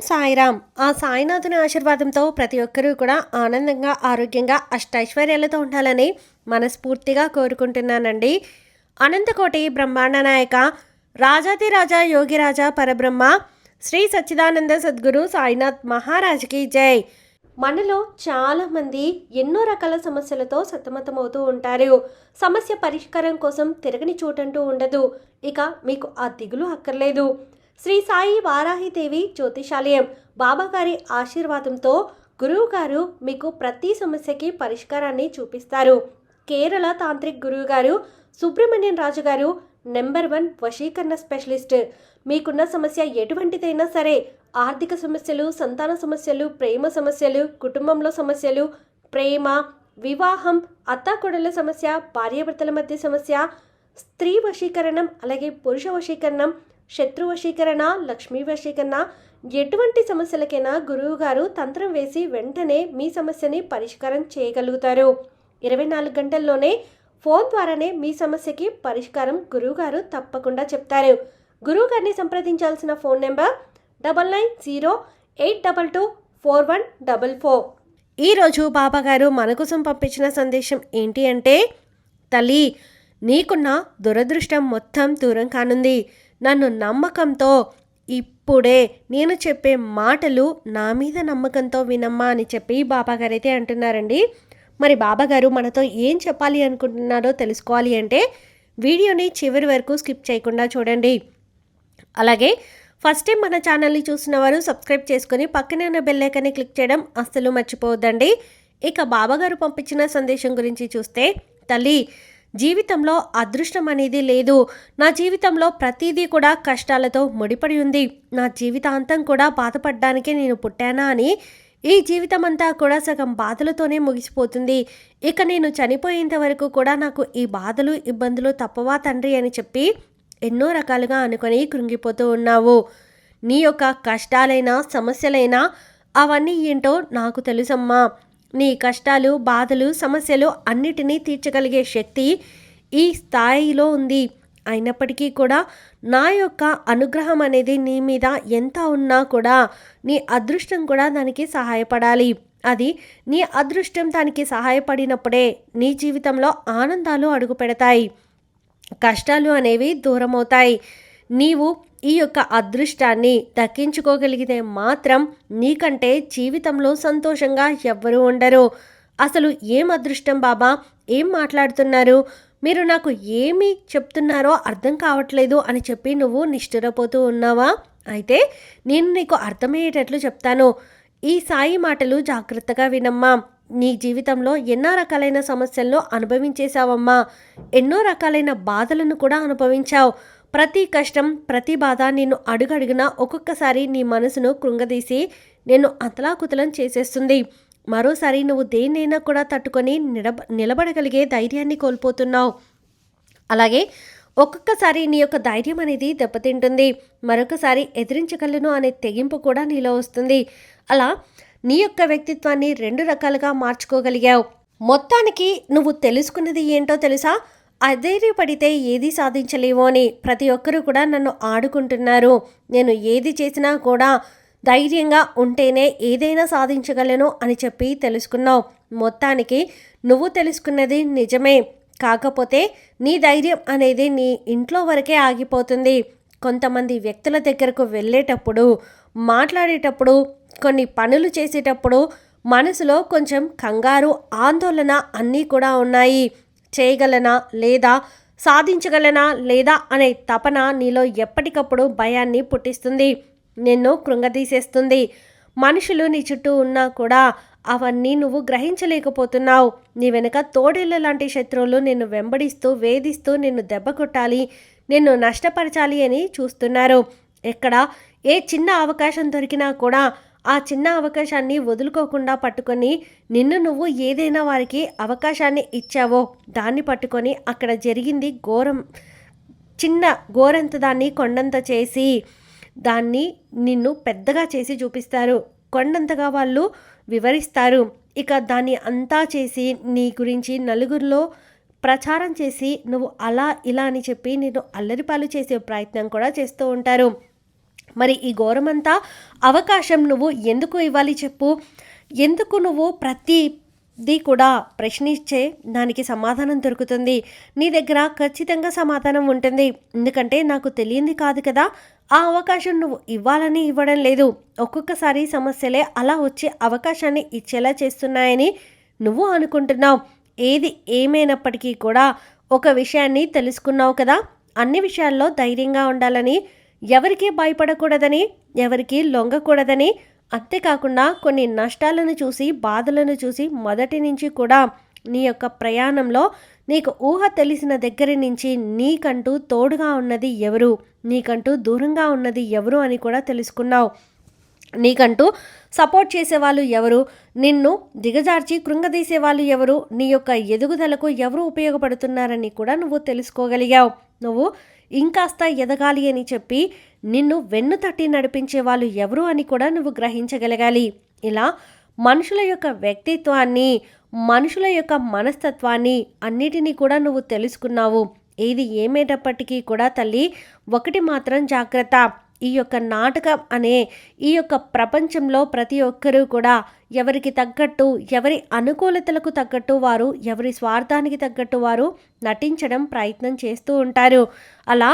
సాయిరామ్. ఆ సాయినాథుని ఆశీర్వాదంతో ప్రతి ఒక్కరూ కూడా ఆనందంగా ఆరోగ్యంగా అష్టైశ్వర్యాలతో ఉండాలని మనస్ఫూర్తిగా కోరుకుంటున్నానండి. అనంతకోటి బ్రహ్మాండ నాయక రాజాతిరాజా యోగిరాజా పరబ్రహ్మ శ్రీ సచ్చిదానంద సద్గురు సాయినాథ్ మహారాజ్కి జై. మనలో చాలామంది ఎన్నో రకాల సమస్యలతో సతమతమవుతూ ఉంటారు. సమస్య పరిష్కారం కోసం తిరగని చోటంటూ ఉండదు. ఇక మీకు ఆ దిగులు అక్కర్లేదు. శ్రీ సాయి వారాహిదేవి జ్యోతిషాలయం. బాబాగారి ఆశీర్వాదంతో గురువు గారు మీకు ప్రతి సమస్యకి పరిష్కారాన్ని చూపిస్తారు. కేరళ తాంత్రిక్ గురువు గారు సుబ్రహ్మణ్యం రాజు గారు నెంబర్ వన్ వశీకరణ స్పెషలిస్ట్. మీకున్న సమస్య ఎటువంటిదైనా సరే ఆర్థిక సమస్యలు సంతాన సమస్యలు ప్రేమ సమస్యలు కుటుంబంలో సమస్యలు ప్రేమ వివాహం అత్తాకొడల సమస్య భార్యాభర్తల మధ్య సమస్య స్త్రీ వశీకరణం అలాగే పురుష వశీకరణం శత్రు వశీకరణ లక్ష్మీ వశీకరణ. ఎటువంటి సమస్యలకైనా గురువు గారు తంత్రం వేసి వెంటనే మీ సమస్యని పరిష్కారం చేయగలుగుతారు. ఇరవై నాలుగు గంటల్లోనే ఫోన్ ద్వారానే మీ సమస్యకి పరిష్కారం గురువుగారు తప్పకుండా చెప్తారు. గురువుగారిని సంప్రదించాల్సిన phone number double nine zero eight double two four one double four. ఈరోజు బాబాగారు మన కోసం పంపించిన సందేశం ఏంటి అంటే తల్లి నీకున్న దురదృష్టం మొత్తం దూరం కానుంది. నన్ను నమ్మకంతో ఇప్పుడే నేను చెప్పే మాటలు నా మీద నమ్మకంతో వినమ్మా అని చెప్పి బాబాగారు అయితే అంటున్నారండి. మరి బాబాగారు మనతో ఏం చెప్పాలి అనుకుంటున్నారో తెలుసుకోవాలి అంటే వీడియోని చివరి వరకు స్కిప్ చేయకుండా చూడండి. అలాగే ఫస్ట్ టైం మన ఛానల్ని చూసిన వారు సబ్స్క్రైబ్ చేసుకొని పక్కనే ఉన్న బెల్ క్లిక్ చేయడం అస్సలు మర్చిపోవద్దండి. ఇక బాబాగారు పంపించిన సందేశం గురించి చూస్తే తల్లి జీవితంలో అదృష్టం అనేది లేదు. నా జీవితంలో ప్రతిదీ కూడా కష్టాలతో ముడిపడి ఉంది. నా జీవితాంతం కూడా బాధపడడానికే నేను పుట్టానా అని ఈ జీవితం అంతా కూడా సగం బాధలతోనే ముగిసిపోతుంది. ఇక నేను చనిపోయేంత వరకు కూడా నాకు ఈ బాధలు ఇబ్బందులు తప్పవా తండ్రి అని చెప్పి ఎన్నో రకాలుగా అనుకొని కృంగిపోతూ ఉన్నావు. నీ యొక్క కష్టాలైనా సమస్యలైనా అవన్నీ ఏంటో నాకు తెలుసమ్మా. నీ కష్టాలు బాధలు సమస్యలు అన్నిటినీ తీర్చగలిగే శక్తి ఈ స్థాయిలో ఉంది. అయినప్పటికీ కూడా నా యొక్క అనుగ్రహం అనేది నీ మీద ఎంత ఉన్నా కూడా నీ అదృష్టం కూడా దానికి సహాయపడాలి. అది నీ అదృష్టం దానికి సహాయపడినప్పుడే నీ జీవితంలో ఆనందాలు అడుగు పెడతాయి కష్టాలు అనేవి దూరమవుతాయి. నీవు ఈ యొక్క అదృష్టాన్ని దక్కించుకోగలిగితే మాత్రం నీకంటే జీవితంలో సంతోషంగా ఎవ్వరూ ఉండరు. అసలు ఏం అదృష్టం బాబా? ఏం మాట్లాడుతున్నారు? మీరు నాకు ఏమి చెప్తున్నారో అర్థం కావట్లేదు అని చెప్పి నువ్వు నిష్ఠురపోతూ ఉన్నావా? అయితే నేను నీకు అర్థమయ్యేటట్లు చెప్తాను. ఈ సాయి మాటలు జాగ్రత్తగా వినమ్మా. నీ జీవితంలో ఎన్నో రకాలైన సమస్యలను అనుభవించేశావమ్మా. ఎన్నో రకాలైన బాధలను కూడా అనుభవించావు. ప్రతి కష్టం ప్రతి బాధ నిన్ను అడుగడుగునా ఒక్కొక్కసారి నీ మనసును కృంగదీసి నేను అతలాకుతలం చేసేస్తుంది. మరోసారి నువ్వు దేన్నైనా కూడా తట్టుకొని నిలబ నిలబడగలిగే ధైర్యాన్ని కోల్పోతున్నావు. అలాగే ఒక్కొక్కసారి నీ యొక్క ధైర్యం అనేది దెబ్బతింటుంది. మరొకసారి ఎదిరించగలను అనే తెగింపు కూడా నీలో వస్తుంది. అలా నీ యొక్క వ్యక్తిత్వాన్ని రెండు రకాలుగా మార్చుకోగలిగావు. మొత్తానికి నువ్వు తెలుసుకున్నది ఏంటో తెలుసా? అధైర్యపడితే ఏది సాధించలేవు అని ప్రతి ఒక్కరూ కూడా నన్ను ఆడుకుంటున్నారు. నేను ఏది చేసినా కూడా ధైర్యంగా ఉంటేనే ఏదైనా సాధించగలను అని చెప్పి తెలుసుకున్నావు. మొత్తానికి నువ్వు తెలుసుకున్నది నిజమే. కాకపోతే నీ ధైర్యం అనేది నీ ఇంట్లో వరకే ఆగిపోతుంది. కొంతమంది వ్యక్తుల దగ్గరకు వెళ్ళేటప్పుడు మాట్లాడేటప్పుడు కొన్ని పనులు చేసేటప్పుడు మనసులో కొంచెం కంగారు ఆందోళన అన్నీ కూడా ఉన్నాయి. చేయగలనా లేదా సాధించగలనా లేదా అనే తపన నీలో ఎప్పటికప్పుడు భయాన్ని పుట్టిస్తుంది. నిన్ను కృంగతీసేస్తుంది మనుషులు నీ చుట్టూ ఉన్నా కూడా అవన్నీ నువ్వు గ్రహించలేకపోతున్నావు. నీ వెనుక తోడేళ్ళ లాంటి శత్రువులు నిన్ను వెంబడిస్తూ వేధిస్తూ నిన్ను దెబ్బ కొట్టాలి నిన్ను నష్టపరచాలి అని చూస్తున్నారు. ఎక్కడ ఏ చిన్న అవకాశం దొరికినా కూడా ఆ చిన్న అవకాశాన్ని వదులుకోకుండా పట్టుకొని నిన్ను నువ్వు ఏదైనా వారికి అవకాశాన్ని ఇచ్చావో దాన్ని పట్టుకొని అక్కడ జరిగింది ఘోరం. చిన్న ఘోరంత దాన్ని కొండంత చేసి దాన్ని నిన్ను పెద్దగా చేసి చూపిస్తారు. కొండంతగా వాళ్ళు వివరిస్తారు. ఇక దాన్ని అంతా చేసి నీ గురించి నలుగురిలో ప్రచారం చేసి నువ్వు అలా ఇలా అని చెప్పి నేను అల్లరిపాలు చేసే ప్రయత్నం కూడా చేస్తూ ఉంటారు. మరి ఈ ఘోరమంతా అవకాశం నువ్వు ఎందుకు ఇవ్వాలి చెప్పు? ఎందుకు నువ్వు ప్రతిది కూడా ప్రశ్నించే దానికి సమాధానం దొరుకుతుంది? నీ దగ్గర ఖచ్చితంగా సమాధానం ఉంటుంది. ఎందుకంటే నాకు తెలియంది కాదు కదా ఆ అవకాశం నువ్వు ఇవ్వాలని ఇవ్వడం లేదు. ఒక్కొక్కసారి సమస్యలే అలా వచ్చే అవకాశాన్ని ఇచ్చేలా చేస్తున్నాయని నువ్వు అనుకుంటున్నావు. ఏది ఏమైనప్పటికీ కూడా ఒక విషయాన్ని తెలుసుకున్నావు కదా అన్ని విషయాల్లో ధైర్యంగా ఉండాలని ఎవరికి భయపడకూడదని ఎవరికి లొంగకూడదని అంతేకాకుండా కొన్ని నష్టాలను చూసి బాధలను చూసి మొదటి నుంచి కూడా నీ యొక్క ప్రయాణంలో నీకు ఊహ తెలిసిన దగ్గర నుంచి నీకంటూ తోడుగా ఉన్నది ఎవరు? నీకంటూ దూరంగా ఉన్నది ఎవరు అని కూడా తెలుసుకున్నావు. నీకంటూ సపోర్ట్ చేసేవాళ్ళు ఎవరు? నిన్ను దిగజార్చి కృంగదీసే వాళ్ళు ఎవరు? నీ యొక్క ఎదుగుదలకు ఎవరు ఉపయోగపడుతున్నారని కూడా నువ్వు తెలుసుకోగలిగావు. నువ్వు ఇంకాస్త ఎదగాలి అని చెప్పి నిన్ను వెన్ను తట్టి నడిపించే వాళ్ళు ఎవరు అని కూడా నువ్వు గ్రహించగలగాలి. ఇలా మనుషుల యొక్క వ్యక్తిత్వాన్ని మనుషుల యొక్క మనస్తత్వాన్ని అన్నిటినీ కూడా నువ్వు తెలుసుకున్నావు. ఏది ఏమేటప్పటికీ కూడా తల్లి ఒకటి మాత్రం జాగ్రత్త. ఈ యొక్క నాటకం అనే ఈ యొక్క ప్రపంచంలో ప్రతి ఒక్కరూ కూడా ఎవరికి తగ్గట్టు ఎవరి అనుకూలతలకు తగ్గట్టు వారు ఎవరి స్వార్థానికి తగ్గట్టు వారు నటించడం ప్రయత్నం చేస్తూ ఉంటారు. అలా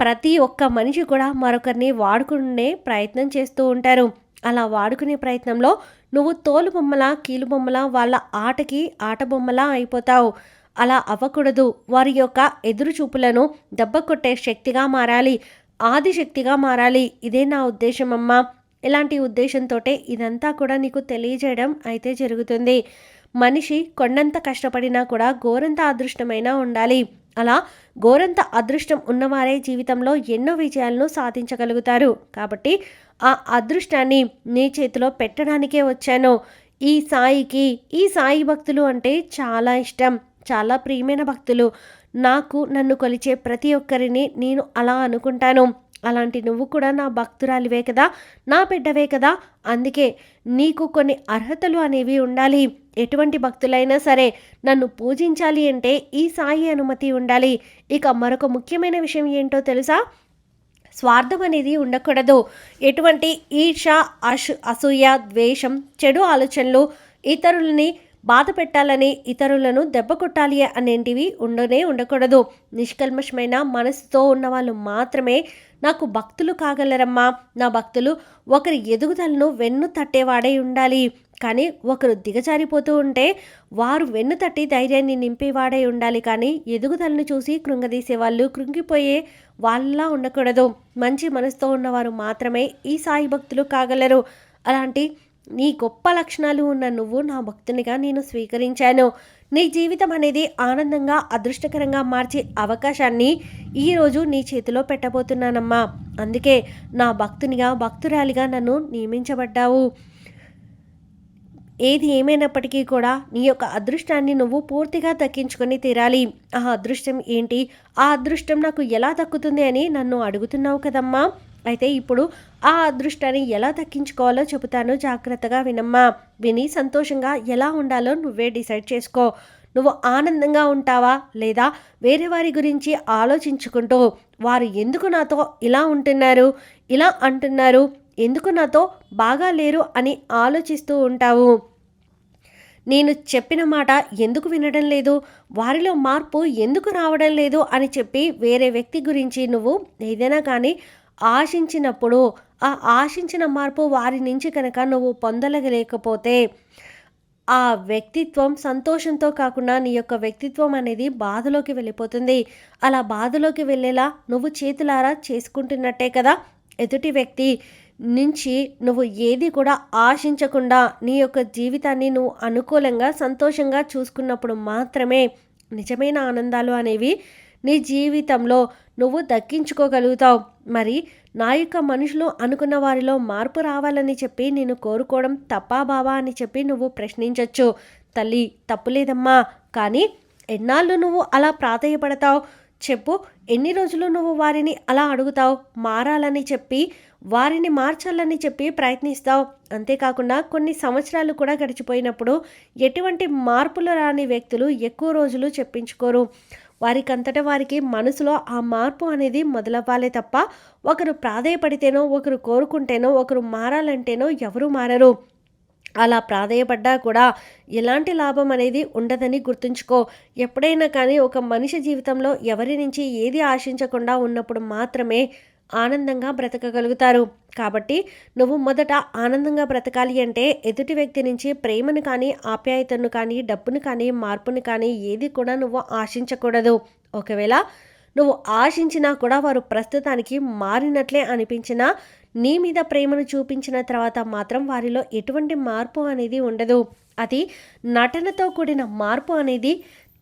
ప్రతి ఒక్క మనిషి కూడా మరొకరిని వాడుకునే ప్రయత్నం చేస్తూ ఉంటారు. అలా వాడుకునే ప్రయత్నంలో నువ్వు తోలు బొమ్మల కీలు బొమ్మల వాళ్ళ ఆటకి ఆట బొమ్మలా అయిపోతావు. అలా అవ్వకూడదు. వారి యొక్క ఎదురు చూపులను దెబ్బ కొట్టే శక్తిగా మారాలి. ఆదిశక్తిగా మారాలి. ఇదే నా ఉద్దేశం అమ్మా. ఇలాంటి ఉద్దేశంతో ఇదంతా కూడా నీకు తెలియజేయడం అయితే జరుగుతుంది. మనిషి కొండంత కష్టపడినా కూడా ఘోరంత అదృష్టమైనా ఉండాలి. అలా ఘోరంత అదృష్టం ఉన్నవారే జీవితంలో ఎన్నో విజయాలను సాధించగలుగుతారు. కాబట్టి ఆ అదృష్టాన్ని నీ చేతిలో పెట్టడానికే వచ్చాను. ఈ సాయికి ఈ సాయి భక్తులు అంటే చాలా ఇష్టం. చాలా ప్రియమైన భక్తులు. నాకు నన్ను కొలిచే ప్రతి ఒక్కరిని నేను అలా అనుకుంటాను. అలాంటి నువ్వు కూడా నా భక్తురాలివే కదా నా బిడ్డవే కదా. అందుకే నీకు కొన్ని అర్హతలు అనేవి ఉండాలి. ఎటువంటి భక్తులైనా సరే నన్ను పూజించాలి అంటే ఈ సాయి అనుమతి ఉండాలి. ఇక మరొక ముఖ్యమైన విషయం ఏంటో తెలుసా? స్వార్థం అనేది ఉండకూడదు. ఎటువంటి ఈర్ష అశు అసూయ ద్వేషం చెడు ఆలోచనలు ఇతరులని బాధ పెట్టాలని ఇతరులను దెబ్బ కొట్టాలి అనేటివి ఉండనే ఉండకూడదు. నిష్కల్మషమైన మనసుతో ఉన్న వాళ్ళు మాత్రమే నాకు భక్తులు కాగలరమ్మా. నా భక్తులు ఒకరి ఎదుగుదలను వెన్ను తట్టేవాడై ఉండాలి. కానీ ఒకరు దిగజారిపోతూ ఉంటే వారు వెన్ను తట్టి ధైర్యాన్ని నింపేవాడై ఉండాలి. కానీ ఎదుగుదలను చూసి కృంగదీసే వాళ్ళు కృంగిపోయే వాళ్ళలా ఉండకూడదు. మంచి మనసుతో ఉన్నవారు మాత్రమే ఈ సాయి భక్తులు కాగలరు. అలాంటి నీ గొప్ప లక్షణాలు ఉన్న నువ్వు నా భక్తునిగా నేను స్వీకరించాను. నీ జీవితం అనేది ఆనందంగా అదృష్టకరంగా మార్చే అవకాశాన్ని ఈరోజు నీ చేతిలో పెట్టబోతున్నానమ్మా. అందుకే నా భక్తునిగా భక్తురాలిగా నన్ను నియమించబడ్డావు. ఏది ఏమైనప్పటికీ కూడా నీ యొక్క అదృష్టాన్ని నువ్వు పూర్తిగా దక్కించుకొని తీరాలి. ఆ అదృష్టం ఏంటి? ఆ అదృష్టం నాకు ఎలా దక్కుతుంది అని నన్ను అడుగుతున్నావు కదమ్మా. అయితే ఇప్పుడు ఆ అదృష్టాన్ని ఎలా దక్కించుకోవాలో చెబుతాను. జాగ్రత్తగా వినమ్మా. విని సంతోషంగా ఎలా ఉండాలో నువ్వే డిసైడ్ చేసుకో. నువ్వు ఆనందంగా ఉంటావా లేదా వేరే వారి గురించి ఆలోచించుకుంటూ వారు ఎందుకు నాతో ఇలా ఉంటున్నారు ఇలా అంటున్నారు ఎందుకు నాతో బాగా లేరు అని ఆలోచిస్తూ ఉంటావు. నేను చెప్పిన మాట ఎందుకు వినడం లేదు? వారిలో మార్పు ఎందుకు రావడం లేదు అని చెప్పి వేరే వ్యక్తి గురించి నువ్వు ఏదైనా కానీ ఆశించినప్పుడు ఆ ఆశించిన మార్పు వారి నుంచి కనుక నువ్వు పొందలగలేకపోతే ఆ వ్యక్తిత్వం సంతోషంతో కాకుండా నీ యొక్క వ్యక్తిత్వం అనేది బాధలోకి వెళ్ళిపోతుంది. అలా బాధలోకి వెళ్ళేలా నువ్వు చేతులారా చేసుకుంటున్నట్టే కదా? ఎదుటి వ్యక్తి నుంచి నువ్వు ఏది కూడా ఆశించకుండా నీ యొక్క జీవితాన్ని నువ్వు అనుకూలంగా సంతోషంగా చూసుకున్నప్పుడు మాత్రమే నిజమైన ఆనందాలు అనేవి నీ జీవితంలో నువ్వు దక్కించుకోగలుగుతావు. మరి నా యొక్క మనుషులు అనుకున్న వారిలో మార్పు రావాలని చెప్పి నేను కోరుకోవడం తప్పా బావా అని చెప్పి నువ్వు ప్రశ్నించవచ్చు తల్లి తప్పులేదమ్మా కానీ ఎన్నాళ్ళు నువ్వు అలా ప్రాధాయపడతావు? చెప్పు ఎన్ని రోజులు నువ్వు వారిని అలా అడుగుతావు? మారాలని చెప్పి వారిని మార్చాలని చెప్పి ప్రయత్నిస్తావు. అంతేకాకుండా కొన్ని సంవత్సరాలు కూడా గడిచిపోయినప్పుడు ఎటువంటి మార్పులు రాని వ్యక్తులు ఎక్కువ రోజులు చెప్పించుకోరు. వారికంతట వారికి మనసులో ఆ మార్పు అనేది మొదలవ్వాలే తప్ప ఒకరు ప్రాధేయపడితేనో ఒకరు కోరుకుంటేనో ఒకరు మారాలంటేనో ఎవరు మారరు. అలా ప్రాధాయపడ్డా కూడా ఎలాంటి లాభం అనేది ఉండదని గుర్తుంచుకో. ఎప్పుడైనా కానీ ఒక మనిషి జీవితంలో ఎవరి నుంచి ఏది ఆశించకుండా ఉన్నప్పుడు మాత్రమే ఆనందంగా బ్రతకగలుగుతారు. కాబట్టి నువ్వు మొదట ఆనందంగా బ్రతకాలి అంటే ఎదుటి వ్యక్తి నుంచి ప్రేమను కానీ ఆప్యాయతను కానీ డబ్బును కానీ మార్పును కానీ ఏది కూడా నువ్వు ఆశించకూడదు. ఒకవేళ నువ్వు ఆశించినా కూడా వారు ప్రస్తుతానికి మారినట్లే అనిపించినా నీ మీద ప్రేమను చూపించిన తర్వాత మాత్రం వారిలో ఎటువంటి మార్పు అనేది ఉండదు. అది నటనతో కూడిన మార్పు అనేది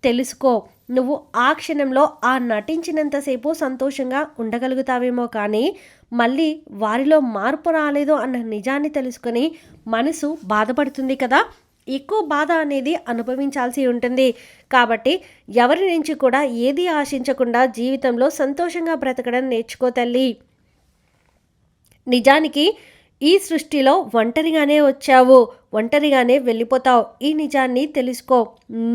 తెలుసుకో. నువ్వు ఆ క్షణంలో ఆ నటించినంతసేపు సంతోషంగా ఉండగలుగుతావేమో కానీ మళ్ళీ వారిలో మార్పు రాలేదు అన్న నిజాన్ని తెలుసుకొని మనసు బాధపడుతుంది కదా. ఎక్కువ బాధ అనేది అనుభవించాల్సి ఉంటుంది. కాబట్టి ఎవరి నుంచి కూడా ఏది ఆశించకుండా జీవితంలో సంతోషంగా బ్రతకడం నేర్చుకో తల్లి. నిజానికి ఈ సృష్టిలో ఒంటరిగానే వచ్చావు ఒంటరిగానే వెళ్ళిపోతావు. ఈ నిజాన్ని తెలుసుకో.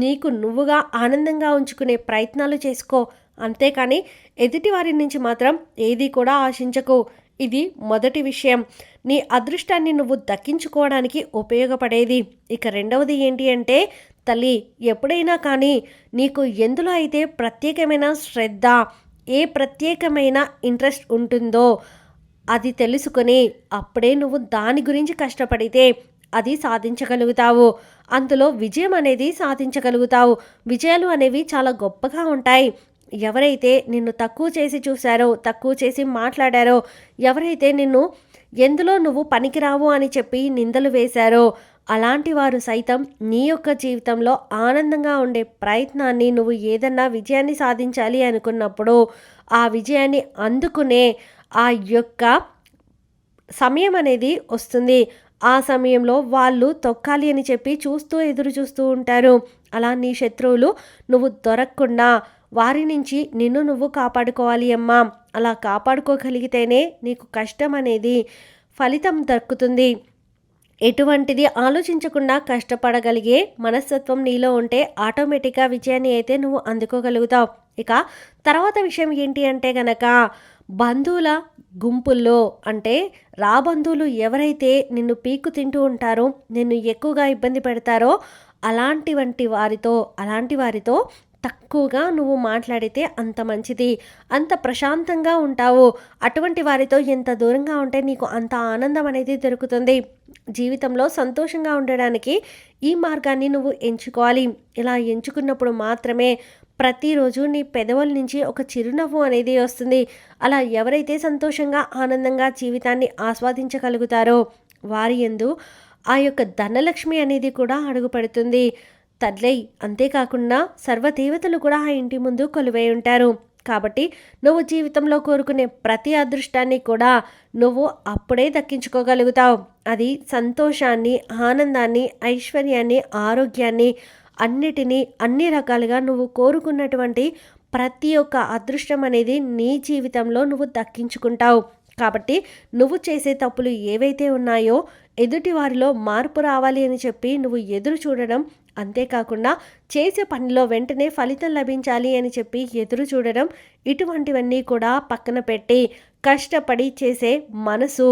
నీకు నువ్వుగా ఆనందంగా ఉంచుకునే ప్రయత్నాలు చేసుకో. అంతేకాని ఎదుటి వారి నుంచి మాత్రం ఏది కూడా ఆశించకు. ఇది మొదటి విషయం. నీ అదృష్టాన్ని నువ్వు దక్కించుకోవడానికి ఉపయోగపడేది. ఇక రెండవది ఏంటి అంటే తల్లి ఎప్పుడైనా కానీ నీకు ఎందులో అయితే ప్రత్యేకమైన శ్రద్ధ ఏ ప్రత్యేకమైన ఇంట్రెస్ట్ ఉంటుందో అది తెలుసుకుని అప్పుడే నువ్వు దాని గురించి కష్టపడితే అది సాధించగలుగుతావు. అందులో విజయం అనేది సాధించగలుగుతావు. విజయాలు అనేవి చాలా గొప్పగా ఉంటాయి. ఎవరైతే నిన్ను తక్కువ చేసి చూశారో తక్కువ చేసి మాట్లాడారో ఎవరైతే నిన్ను ఎందులో నువ్వు పనికిరావు అని చెప్పి నిందలు వేశారో అలాంటి వారు సైతం నీ యొక్క జీవితంలో ఆనందంగా ఉండే ప్రయత్నాన్ని నువ్వు ఏదన్నా విజయాన్ని సాధించాలి అనుకున్నప్పుడు ఆ విజయాన్ని అందుకునే ఆ యొక్క సమయం అనేది వస్తుంది. ఆ సమయంలో వాళ్ళు తొక్కాలి అని చెప్పి చూస్తూ ఎదురు చూస్తూ ఉంటారు. అలా నీ శత్రువులు నువ్వు దొరకకుండా వారి నుంచి నిన్ను నువ్వు కాపాడుకోవాలి అమ్మా. అలా కాపాడుకోగలిగితేనే నీకు కష్టం అనేది ఫలితం దక్కుతుంది. ఎటువంటిది ఆలోచించకుండా కష్టపడగలిగే మనస్తత్వం నీలో ఉంటే ఆటోమేటిక్గా విజయాన్ని అయితే నువ్వు అందుకోగలుగుతావు. ఇక తర్వాత విషయం ఏంటి అంటే గనక బంధువుల గుంపుల్లో అంటే రా బంధువులు ఎవరైతే నిన్ను పీకు తింటూ ఉంటారో నిన్ను ఎక్కువగా ఇబ్బంది పెడతారో అలాంటి వంటి వారితో అలాంటి వారితో తక్కువగా నువ్వు మాట్లాడితే అంత మంచిది. అంత ప్రశాంతంగా ఉంటావు. అటువంటి వారితో ఎంత దూరంగా ఉంటే నీకు అంత ఆనందం అనేది దొరుకుతుంది. జీవితంలో సంతోషంగా ఉండడానికి ఈ మార్గాన్ని నువ్వు ఎంచుకోవాలి. ఇలా ఎంచుకున్నప్పుడు మాత్రమే ప్రతిరోజు నీ పెదవుల నుంచి ఒక చిరునవ్వు అనేది వస్తుంది. అలా ఎవరైతే సంతోషంగా ఆనందంగా జీవితాన్ని ఆస్వాదించగలుగుతారో వారి ఎందు ఆ యొక్క ధనలక్ష్మి అనేది కూడా అడుగుపడుతుంది. తల్లై అంతేకాకుండా సర్వదేవతలు కూడా ఆ ఇంటి ముందు కొలువై ఉంటారు. కాబట్టి నువ్వు జీవితంలో కోరుకునే ప్రతి అదృష్టాన్ని కూడా నువ్వు అప్పుడే దక్కించుకోగలుగుతావు. అది సంతోషాన్ని ఆనందాన్ని ఐశ్వర్యాన్ని ఆరోగ్యాన్ని అన్నిటినీ అన్ని రకాలుగా నువ్వు కోరుకున్నటువంటి ప్రతి ఒక్క అదృష్టం అనేది నీ జీవితంలో నువ్వు దక్కించుకుంటావు. కాబట్టి నువ్వు చేసే తప్పులు ఏవైతే ఉన్నాయో ఎదుటి వారిలో మార్పు రావాలి అని చెప్పి నువ్వు ఎదురు చూడడం అంతేకాకుండా చేసే పనిలో వెంటనే ఫలితం లభించాలి అని చెప్పి ఎదురు చూడడం ఇటువంటివన్నీ కూడా పక్కన పెట్టి కష్టపడి చేసే మనసు.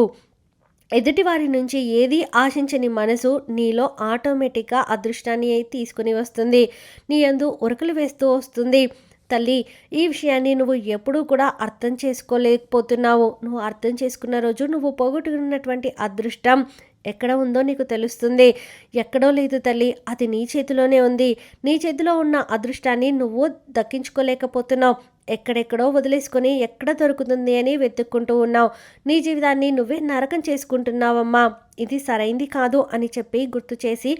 ఎదుటివారి నుంచి ఏది ఆశించని మనసు నీలో ఆటోమేటిక్గా అదృష్టాన్ని తీసుకుని వస్తుంది. నీ అందు ఉరకలు వేస్తూ వస్తుంది. తల్లి ఈ విషయాన్ని నువ్వు ఎప్పుడూ కూడా అర్థం చేసుకోలేకపోతున్నావు. నువ్వు అర్థం చేసుకున్న రోజు నువ్వు పోగొట్టుకున్నటువంటి అదృష్టం ఎక్కడ ఉందో నీకు తెలుస్తుంది. ఎక్కడో లేదు తల్లి అది నీ చేతిలోనే ఉంది. నీ చేతిలో ఉన్న అదృష్టాన్ని నువ్వు దక్కించుకోలేకపోతున్నావు. ఎక్కడెక్కడో వదిలేసుకొని ఎక్కడ దొరుకుతుంది అని వెతుక్కుంటూ ఉన్నావు. నీ జీవితాన్ని నువ్వే నరకం చేసుకుంటున్నావమ్మా. ఇది సరైంది కాదు అని చెప్పి గుర్తు చేసి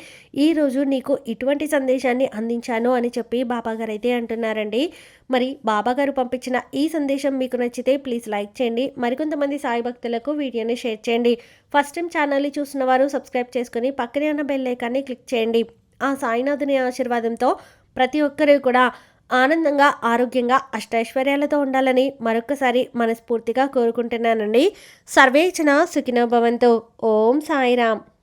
ఈరోజు నీకు ఇటువంటి సందేశాన్ని అందించాను అని చెప్పి బాబాగారు అయితే అంటున్నారండి. మరి బాబాగారు పంపించిన ఈ సందేశం మీకు నచ్చితే ప్లీజ్ లైక్ చేయండి. మరికొంతమంది సాయి భక్తులకు వీడియోని షేర్ చేయండి. ఫస్ట్ టైం ఛానల్ని చూసిన వారు సబ్స్క్రైబ్ చేసుకుని పక్కనే ఉన్న బెల్ ఐకాన్ని క్లిక్ చేయండి. ఆ సాయినాథుని ఆశీర్వాదంతో ప్రతి ఒక్కరూ కూడా ఆనందంగా ఆరోగ్యంగా అష్టైశ్వర్యాలతో ఉండాలని మరొకసారి మనస్ఫూర్తిగా కోరుకుంటున్నానండి. సర్వేచన సుఖినోభవంతో ఓం సాయిరామ్.